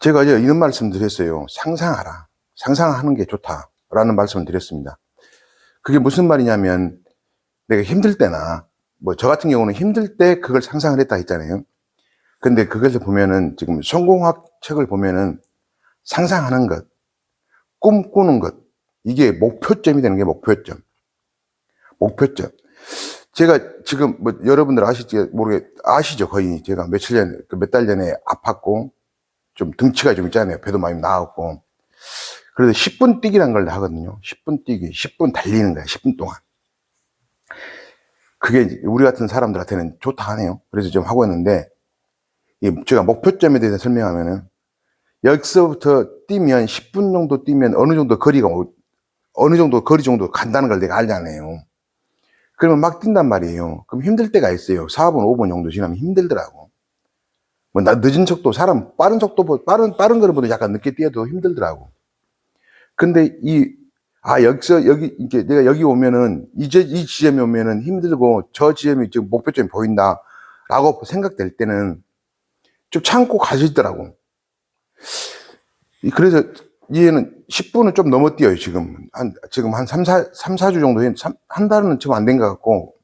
제가 이제 이런 말씀 드렸어요. 상상하라. 상상하는 게 좋다라는 말씀을 드렸습니다. 그게 무슨 말이냐면 내가 힘들 때나 뭐 저 같은 경우는 힘들 때 그걸 상상을 했다 했잖아요. 근데 그것을 보면은 지금 성공학 책을 보면은 상상하는 것, 꿈꾸는 것, 이게 목표점이 되는 게 목표점. 목표점. 제가 지금 뭐 여러분들 아실지 모르겠, 아시죠? 거의 제가 며칠 전에, 그몇달 전에 아팠고, 좀 등치가 좀 있잖아요. 배도 많이 나왔고. 그래서 10분 뛰기란 걸 하거든요. 10분 뛰기, 10분 달리는 거야, 10분 동안. 그게 우리 같은 사람들한테는 좋다 하네요. 그래서 좀 하고 있는데, 이 제가 목표점에 대해서 설명하면은, 여기서부터 뛰면 10분 정도 뛰면 어느 정도 거리가, 오- 어느 정도 거리 정도 간다는 걸 내가 알잖아요. 그러면 막 뛴단 말이에요. 그럼 힘들 때가 있어요. 4분, 5분 정도 지나면 힘들더라고. 뭐, 나 늦은 척도, 사람 빠른 속도, 빠른, 빠른 거보다 약간 늦게 뛰어도 힘들더라고. 근데 이, 아, 여기서, 여기, 이게 내가 여기 오면은, 이제 이 지점에 오면은 힘들고 저 지점이 지금 목표점이 보인다. 라고 생각될 때는 좀 참고 가시더라고. 이- 그래서 얘는 10분은 좀 넘어 뛰어요, 지금. 한, 지금 한 3, 4, 3, 4주 정도, 했- 삼- 한 달은 좀 안 된 것 같고,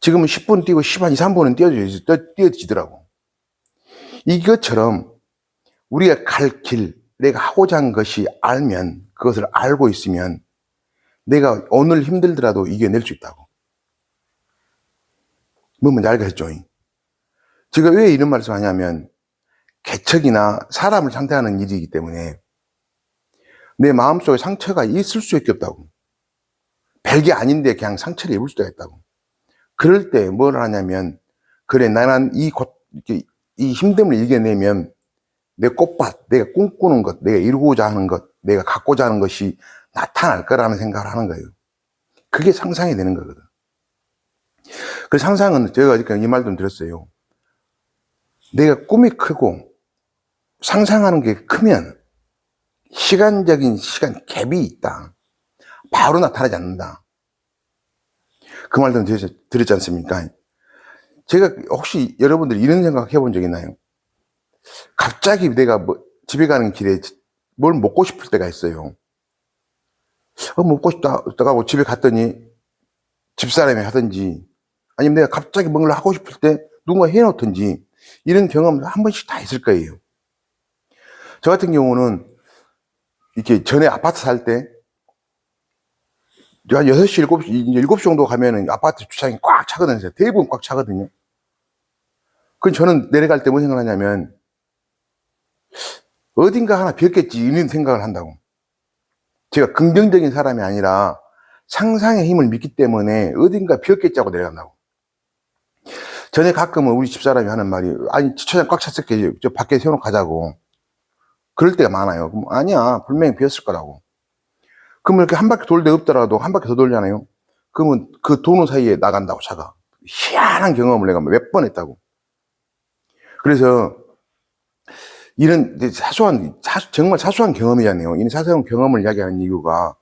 지금은 10분 뛰고 10, 한 2, 3분은 뛰어지, 뛰어지더라고. 이것처럼 우리가 갈 길, 내가 하고자 하는 것이 알면, 그것을 알고 있으면, 내가 오늘 힘들더라도 이겨낼 수 있다고. 뭐 뭔지 알겠죠? 제가 왜 이런 말씀 하냐면, 개척이나 사람을 상대하는 일이기 때문에 내 마음속에 상처가 있을 수밖에 없다고. 별게 아닌데 그냥 상처를 입을 수도 있다고. 그럴 때 뭘 하냐면, 그래, 나는 이 고, 이 힘듦을 이겨내면 내 꽃밭, 내가 꿈꾸는 것, 내가 이루고자 하는 것, 내가 갖고자 하는 것이 나타날 거라는 생각을 하는 거예요. 그게 상상이 되는 거거든. 그 상상은 제가 지금 이말 좀 드렸어요. 내가 꿈이 크고 상상하는 게 크면 시간적인 시간 갭이 있다. 바로 나타나지 않는다. 그 말도 드렸지 않습니까? 제가 혹시 여러분들이 이런 생각 해본 적 있나요? 갑자기 내가 뭐 집에 가는 길에 뭘 먹고 싶을 때가 있어요. 어, 먹고 싶다, 하고 집에 갔더니 집사람이 하든지 아니면 내가 갑자기 뭔가를 하고 싶을 때 누군가 해놓든지 이런 경험 한 번씩 다 있을 거예요. 저 같은 경우는 이렇게 전에 아파트 살 때, 한 6시, 7시, 이제 7시 정도 가면은 아파트 주차장이 꽉 차거든요. 대부분 꽉 차거든요. 그 저는 내려갈 때 뭐 생각하냐면, 어딘가 하나 비었겠지, 이런 생각을 한다고. 제가 긍정적인 사람이 아니라 상상의 힘을 믿기 때문에 어딘가 비었겠지 하고 내려간다고. 전에 가끔은 우리 집사람이 하는 말이, 아니, 주차장 꽉 찼을게. 저 밖에 세워놓고 가자고. 그럴 때가 많아요. 그럼 아니야. 분명히 비었을 거라고. 그러면 이렇게 한 바퀴 돌 데 없더라도 한 바퀴 더 돌잖아요. 그러면 그 도는 사이에 나간다고 차가. 희한한 경험을 내가 몇 번 했다고. 그래서 이런 사소한, 사- 정말 사소한 경험이잖아요. 이 사소한 경험을 이야기하는 이유가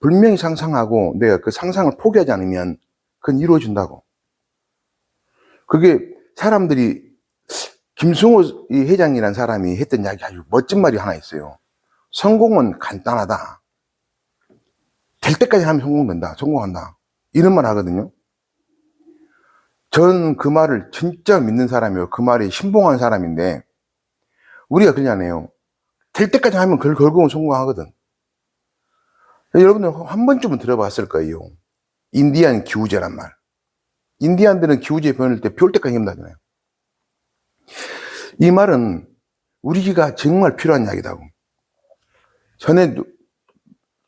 분명히 상상하고 내가 그 상상을 포기하지 않으면 그건 이루어진다고. 그게 사람들이 김승호 이 회장이라는 사람이 했던 이야기 아주 멋진 말이 하나 있어요. 성공은 간단하다. 될 때까지 하면 성공된다. 성공한다. 이런 말 하거든요. 저는 그 말을 진짜 믿는 사람이에요. 그 말이 신봉한 사람인데, 우리가 그러냐네요. 될 때까지 하면 결- 결국은 성공하거든. 여러분들 한 번쯤은 들어봤을 거예요. 인디안 기후제란 말. 인디안들은 기후제 변할 때비올 때까지 힘들잖아요. 이 말은 우리가 정말 필요한 이야기다고. 전에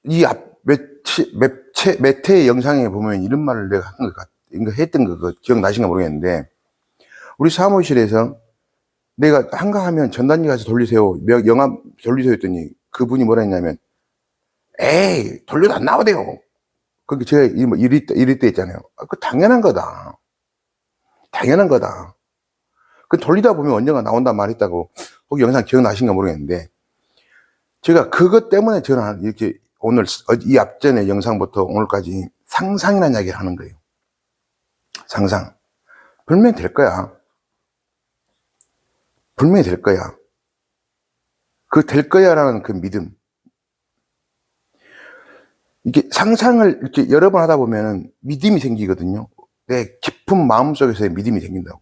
이 앞, 매체, 매체, 매체 영상에 보면 이런 말을 내가 한 것 같, 이거 했던 거, 그 기억나신가 모르겠는데, 우리 사무실에서 내가 한가하면 전단지 가서 돌리세요. 명- 영암 돌리세요 했더니 그분이 뭐라 했냐면, 에이, 돌려도 안 나오대요. 그러니까 제가 이- 뭐 이리, 이리 때 있잖아요. 아, 그 당연한 거다. 당연한 거다. 그 돌리다 보면 언젠가 나온단 말 했다고 혹 영상 기억나신가 모르겠는데 제가 그것 때문에 저는 이렇게 오늘 어, 이 앞전에 영상부터 오늘까지 상상이라는 이야기를 하는 거예요. 상상. 분명히 될 거야. 분명히 될 거야. 그 될 거야라는 그 믿음. 이게 상상을 이렇게 여러 번 하다 보면은 믿음이 생기거든요. 내 깊은 마음 속에서의 믿음이 생긴다고.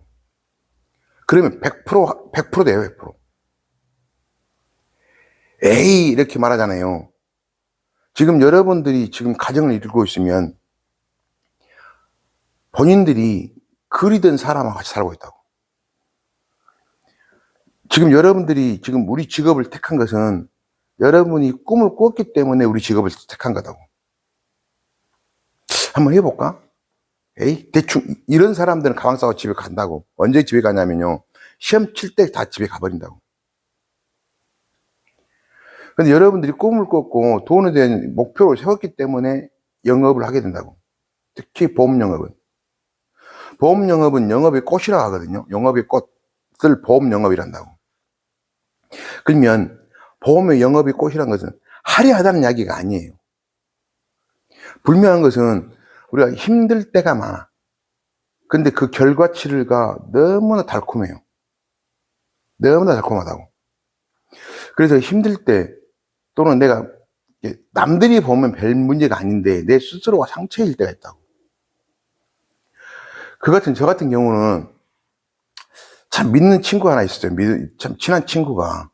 그러면 100% 100% 돼요, 100%. 에이 이렇게 말하잖아요. 지금 여러분들이 지금 가정을 이루고 있으면 본인들이 그리던 사람과 같이 살고 있다고. 지금 여러분들이 지금 우리 직업을 택한 것은 여러분이 꿈을 꿨기 때문에 우리 직업을 택한 거다고. 한번 해볼까? 에이, 대충, 이런 사람들은 가방 싸고 집에 간다고. 언제 집에 가냐면요. 시험 칠 때 다 집에 가버린다고. 근데 여러분들이 꿈을 꿨고 돈에 대한 목표를 세웠기 때문에 영업을 하게 된다고. 특히 보험 영업은. 보험 영업은 영업의 꽃이라 하거든요. 영업의 꽃을 보험 영업이란다고. 그러면 보험의 영업의 꽃이란 것은 화려하다는 이야기가 아니에요. 분명한 것은 우리가 힘들 때가 많아. 근데 그 결과치가 너무나 달콤해요. 너무나 달콤하다고. 그래서 힘들 때 또는 내가 남들이 보면 별 문제가 아닌데 내 스스로가 상처일 때가 있다고. 그 같은 저 같은 경우는 참 믿는 친구 하나 있었어요. 믿- 참 친한 친구가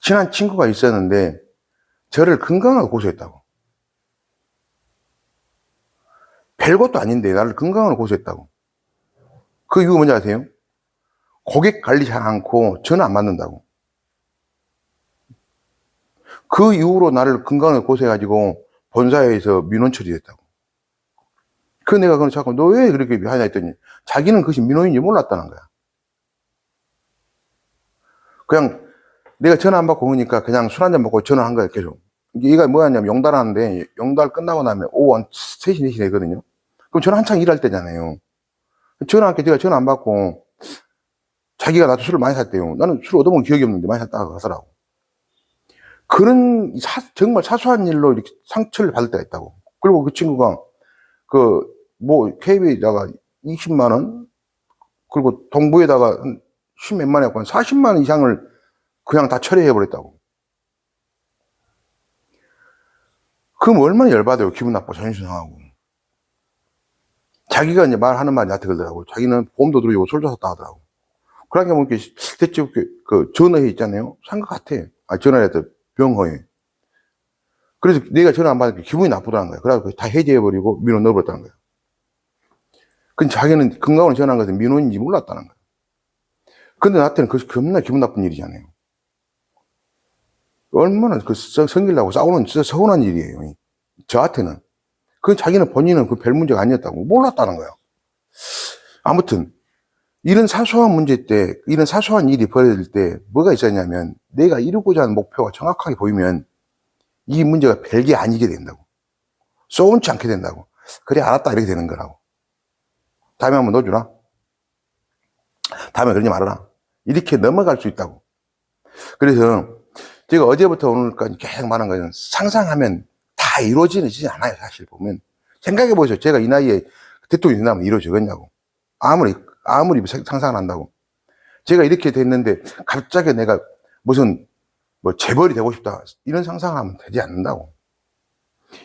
친한 친구가 있었는데 저를 건강하게 고소했다고. 별것도 아닌데 나를 건강으로 고소했다고. 그 이유 뭔지 아세요? 고객 관리 잘 않고 전화 안 받는다고. 그 이후로 나를 건강을 고소해가지고 본사에서 민원 처리됐다고. 그 내가 그럼 자꾸 너 왜 그렇게 하냐 했더니 자기는 그것이 민원인지 몰랐다는 거야. 그냥 내가 전화 안 받고 오니까 그냥 술 한잔 먹고 전화한 거야 계속. 얘가 뭐였냐면 용달 하는데 용달 끝나고 나면 오후 한 3시, 4시 되거든요. 그럼 저는 한창 일할 때잖아요. 전화할게 제가 전화 안 받고 자기가 나도 술을 많이 샀대요. 나는 술 얻어먹은 기억이 없는데 많이 샀다고 하더라고. 그런 사- 정말 사소한 일로 이렇게 상처를 받을 때가 있다고. 그리고 그 친구가 그 뭐 KB에다가 20만 원 그리고 동부에다가 십몇만 원, 40만 원 이상을 그냥 다 처리해 버렸다고. 그럼 얼마나 열받아요. 기분 나빠, 자존심 상하고. 자기가 이제 말하는 말이 나한테 그러더라고. 자기는 보험도 들어주고 술도 샀다 하더라고. 그러니까 뭐 이렇게 대체 그, 그 전화해 있잖아요. 산것 같아. 아, 전화를 했더 병허에. 그래서 내가 전화 안 받으니까 기분이 나쁘다는 거야. 그래서 다 해제해버리고 민원 넣어버렸다는 거야. 근데 자기는 건강으로 전화한 것은 민원인지 몰랐다는 거야. 근데 나한테는 그것이 겁나 기분 나쁜 일이잖아요. 얼마나 그 성- 성질나고 싸우는 진짜 서운한 일이에요. 저한테는. 그 자기는 본인은 그 별 문제가 아니었다고 몰랐다는 거예요. 아무튼 이런 사소한 문제 때, 이런 사소한 일이 벌어질 때 뭐가 있었냐면 내가 이루고자 하는 목표가 정확하게 보이면 이 문제가 별게 아니게 된다고. 쏘운치 않게 된다고. 그래 알았다 이렇게 되는 거라고. 다음에 한번 넣어주라. 다음에 그러지 말아라. 이렇게 넘어갈 수 있다고. 그래서 제가 어제부터 오늘까지 계속 말한 거는 상상하면 다 이루어지지 않아요, 사실 보면. 생각해 보세요. 제가 이 나이에 대통령이 된다면 이루어지겠냐고. 아무리, 아무리 상상을 한다고. 제가 이렇게 됐는데 갑자기 내가 무슨 뭐 재벌이 되고 싶다. 이런 상상을 하면 되지 않는다고.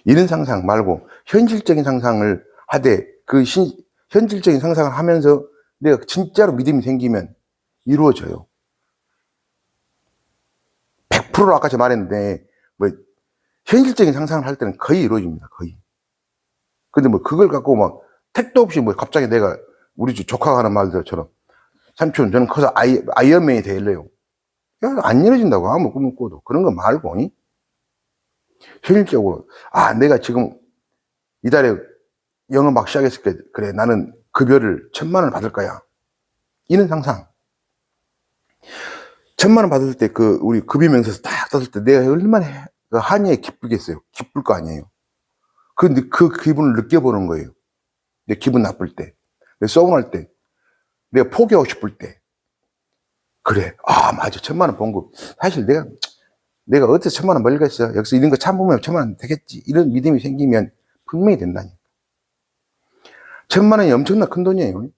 이런 상상 말고 현실적인 상상을 하되 그 신, 현실적인 상상을 하면서 내가 진짜로 믿음이 생기면 이루어져요. 100% 아까 제가 말했는데, 뭐, 현실적인 상상을 할 때는 거의 이루어집니다, 거의. 근데 뭐, 그걸 갖고 막, 택도 없이 뭐, 갑자기 내가, 우리 집 조카가 하는 말들처럼, 삼촌, 저는 커서 아이, 아이언맨이 될래요. 야, 안 이루어진다고, 아무 꿈을 꿔도. 그런 거 말고, 이? 현실적으로, 아, 내가 지금, 이달에 영어 막 시작했을 때, 그래, 나는 급여를 천만 원 받을 거야. 이런 상상. 천만 원 받을 때 그 우리 급여 명세서 딱 떴을 때 내가 얼마나 그 한이에 기쁘겠어요. 기쁠 거 아니에요. 그, 느- 그 기분을 느껴보는 거예요. 내 기분 나쁠 때, 내 서운할 때, 내가 포기하고 싶을 때. 그래. 아, 맞아. 천만 원번 거. 사실 내가, 내가 어디서 천만 원 벌겠어. 여기서 이런 거 참으면 천만 원 되겠지. 이런 믿음이 생기면 분명히 된다니. 천만 원이 엄청나 큰 돈이에요.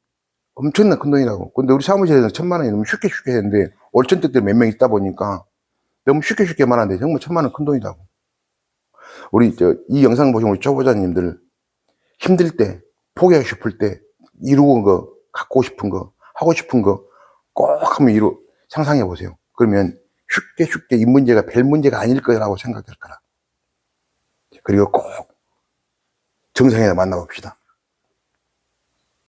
엄청나 큰 돈이라고. 근데 우리 사무실에서 천만 원이 너무 쉽게 쉽게 했는데, 월천택들 몇 명 있다 보니까, 너무 쉽게 쉽게 말하는데 정말 천만 원 큰 돈이다고. 우리 저 이 영상 보신 우리 초보자님들 힘들 때 포기하고 싶을 때 이루고 거 갖고 싶은 거 하고 싶은 거 꼭 한번 이루 상상해 보세요. 그러면 쉽게 쉽게 이 문제가 별 문제가 아닐 거라고 생각될 거라. 그리고 꼭 정상에 만나봅시다.